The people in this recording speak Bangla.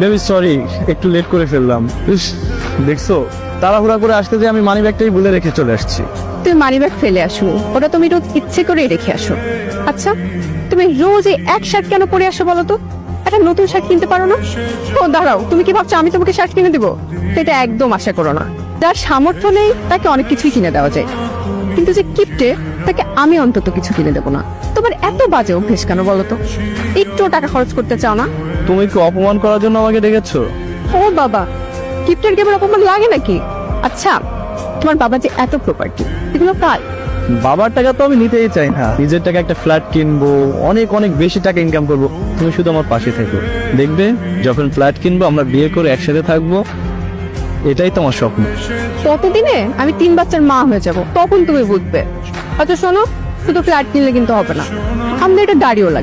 বেবি সরি একটু লেট করে ফেললাম। দেখছ? তাড়াহুড়া করে আসতে যে আমি মানি ব্যাগটাই ভুলে রেখে চলে আসছি। তুমি মানি ব্যাগ ফেলে আসো। ওটা তুমি রোজ ইচ্ছে করেই রেখে আসো। আচ্ছা তুমি রোজ এই এক শার্ট কেন পরে আসো বলো তো? একটা নতুন শার্ট কিনতে পারো না? ও, দাঁড়াও, তুমি কি ভাবছ আমি তোমাকে শার্ট কিনে দেবো? এটা একদম আশা করো না। যার সামর্থ্য নেই, তাকে অনেক কিছুই কিনে দেওয়া যায়। কিন্তু যে কিপটে তাকে আমি অন্তত কিছু কিনে দেবো না। তোমার এত বাজে অভ্যেস কেন বলো তো? একটু টাকা খরচ করতে চাও না? তুমি কি অপমান করার জন্য আমাকে ডেকেছো? ও বাবা কিপটের কেবল অপমান লাগে নাকি? আচ্ছা তোমার বাবা যে এত প্রপার্টি এগুলো কার? বাবার টাকা তো আমি নিতেই চাই না। নিজের টাকা একটা ফ্ল্যাট কিনবো অনেক অনেক বেশি টাকা ইনকাম করব। তুমি শুধু আমার পাশে থেকো। দেখবে যখন ফ্ল্যাট কিনবো আমরা বিয়ে করে একসাথে থাকব। এটাই তোমার স্বপ্ন। ততদিনে আমি তিন বাচ্চার মা হয়ে যাব তখন তুমি বুঝবে। আচ্ছা শোনো শুধু ফ্ল্যাট কিনলে কিন্তু হবে না। আমাদের একটা গাড়িও লাগবে।